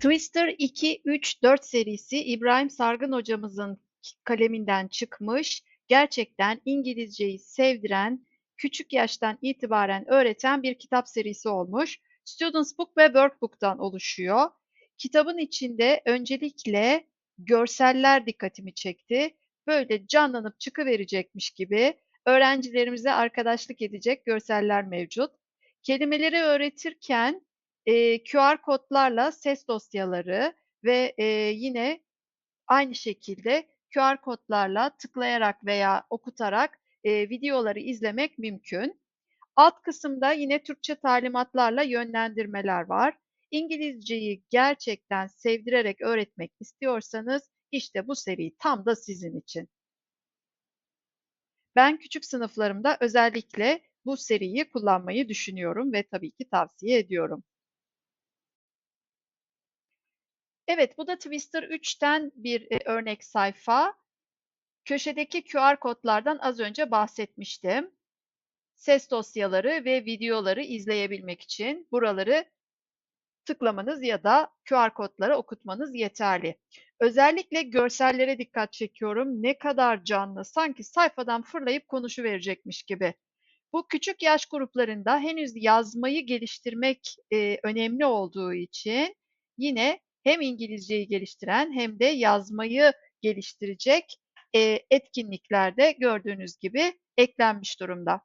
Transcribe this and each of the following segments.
Twister 2, 3, 4 serisi İbrahim Sargın hocamızın kaleminden çıkmış, gerçekten İngilizceyi sevdiren, küçük yaştan itibaren öğreten bir kitap serisi olmuş. Students Book ve Workbook'tan oluşuyor. Kitabın içinde öncelikle görseller dikkatimi çekti. Böyle canlanıp çıkıverecekmiş gibi öğrencilerimize arkadaşlık edecek görseller mevcut. Kelimeleri öğretirken e, QR kodlarla ses dosyaları ve e, yine aynı şekilde QR kodlarla tıklayarak veya okutarak e, videoları izlemek mümkün. Alt kısımda yine Türkçe talimatlarla yönlendirmeler var. İngilizceyi gerçekten sevdirerek öğretmek istiyorsanız işte bu seri tam da sizin için. Ben küçük sınıflarımda özellikle bu seriyi kullanmayı düşünüyorum ve tabii ki tavsiye ediyorum. Evet, bu da Twister 3'ten bir e, örnek sayfa. Köşedeki QR kodlardan az önce bahsetmiştim. Ses dosyaları ve videoları izleyebilmek için buraları tıklamanız ya da QR kodları okutmanız yeterli. Özellikle görsellere dikkat çekiyorum. Ne kadar canlı, sanki sayfadan fırlayıp konuşuverecekmiş gibi. Bu küçük yaş gruplarında henüz yazmayı geliştirmek e, önemli olduğu için yine hem İngilizceyi geliştiren hem de yazmayı geliştirecek e, etkinliklerde gördüğünüz gibi eklenmiş durumda.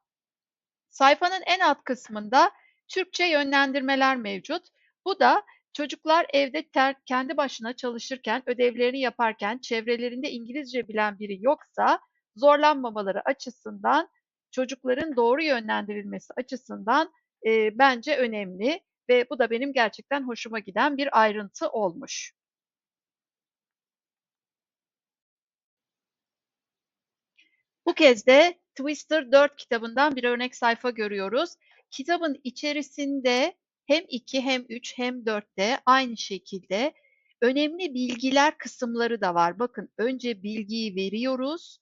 Sayfanın en alt kısmında Türkçe yönlendirmeler mevcut. Bu da çocuklar evde ter, kendi başına çalışırken, ödevlerini yaparken çevrelerinde İngilizce bilen biri yoksa zorlanmamaları açısından çocukların doğru yönlendirilmesi açısından e, bence önemli ve bu da benim gerçekten hoşuma giden bir ayrıntı olmuş. Bu kez de Twister 4 kitabından bir örnek sayfa görüyoruz. Kitabın içerisinde hem 2 hem 3 hem 4'te aynı şekilde önemli bilgiler kısımları da var. Bakın önce bilgiyi veriyoruz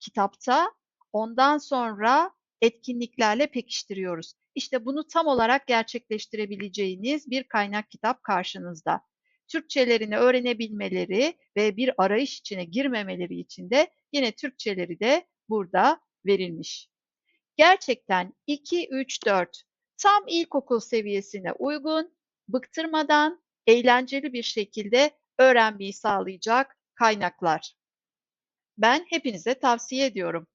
kitapta, ondan sonra etkinliklerle pekiştiriyoruz. İşte bunu tam olarak gerçekleştirebileceğiniz bir kaynak kitap karşınızda. Türkçelerini öğrenebilmeleri ve bir arayış içine girmemeleri için de yine Türkçeleri de burada verilmiş. Gerçekten 2, 3, 4 tam ilkokul seviyesine uygun, bıktırmadan, eğlenceli bir şekilde öğrenmeyi sağlayacak kaynaklar. Ben hepinize tavsiye ediyorum.